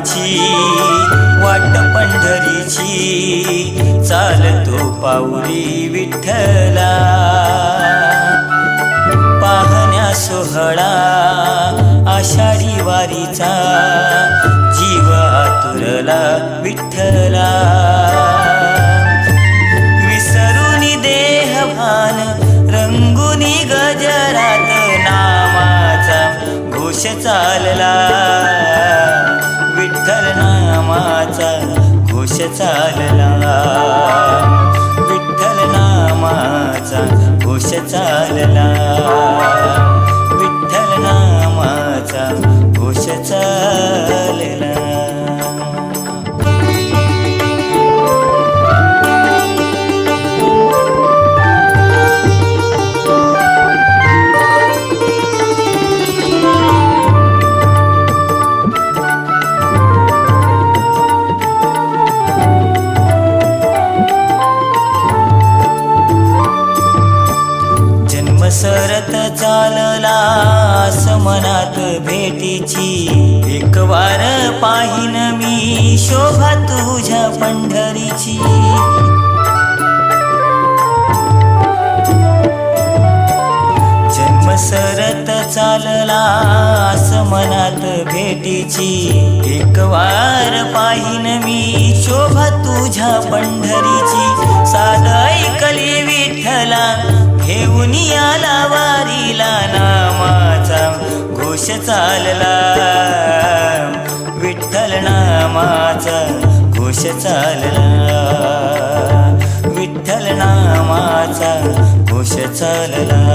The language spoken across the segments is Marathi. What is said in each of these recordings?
माझी वाट पंढरीची. चालतो पाऊली विठ्ठला. पाहण्या सोहळा आषाढी वारीचा. जीव आतुरला विठ्ठला. विसरुनी देह भान रंगुनी गजरात नामाचा घोष चालला. भेटीची एक वार पाहिन मी शोभा तुझ्या पंढरीची. सरत चालला मनात भेटीची एक वार पाहिन मी शोभा तुझ्या पंढरीची. साध ऐकली विठ्ठला घेऊन आला वारीला घोष चालला. विठ्ठल नामाचा घोष चालला. विठ्ठल नामाचा घोष चालला.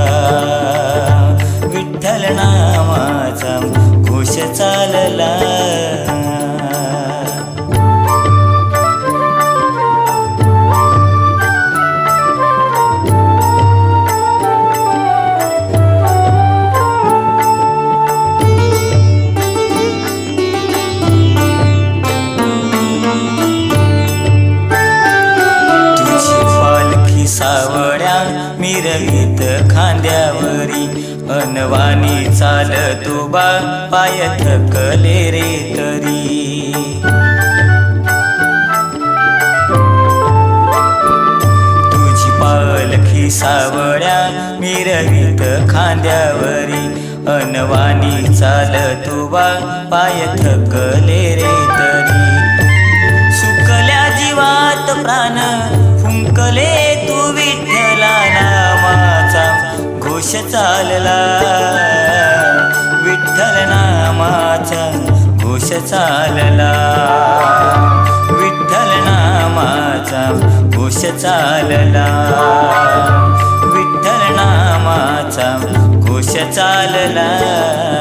अनवानी चाल तुबा पाय थकले रे तरी. तुझी पालखी सावळ्या मिरवीत खांद्यावरी. अनवानी चाल तुबा पाय थकले रे तरी. सुकल्या जीवात प्राण फुंकले घोष चालला. विठ्ठल नामाचा घोष चालला. विठ्ठल नामाचा घोष चालला. विठ्ठल नामाचा घोष चालला.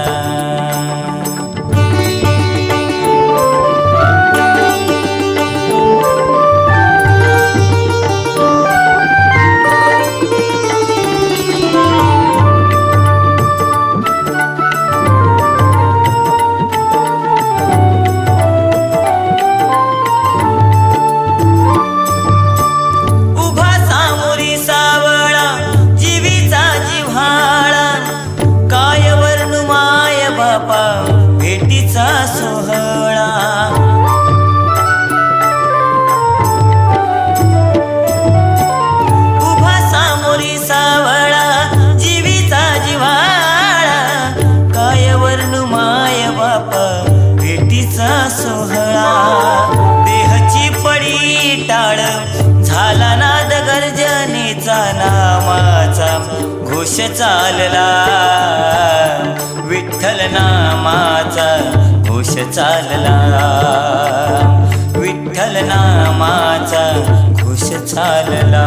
भेटीचा सोहळा. उभा सामोरी सावळा जीवीचा जिवाळा काय वर्णू माय बापा भेटीचा सोहळा. देहची पडी टाळ झाला नाद गर्जनेचा नामाचा घोष चालला. विठ्ठल नामाचा. घोष चालला. विठ्ठल नामाचा घोष चालला.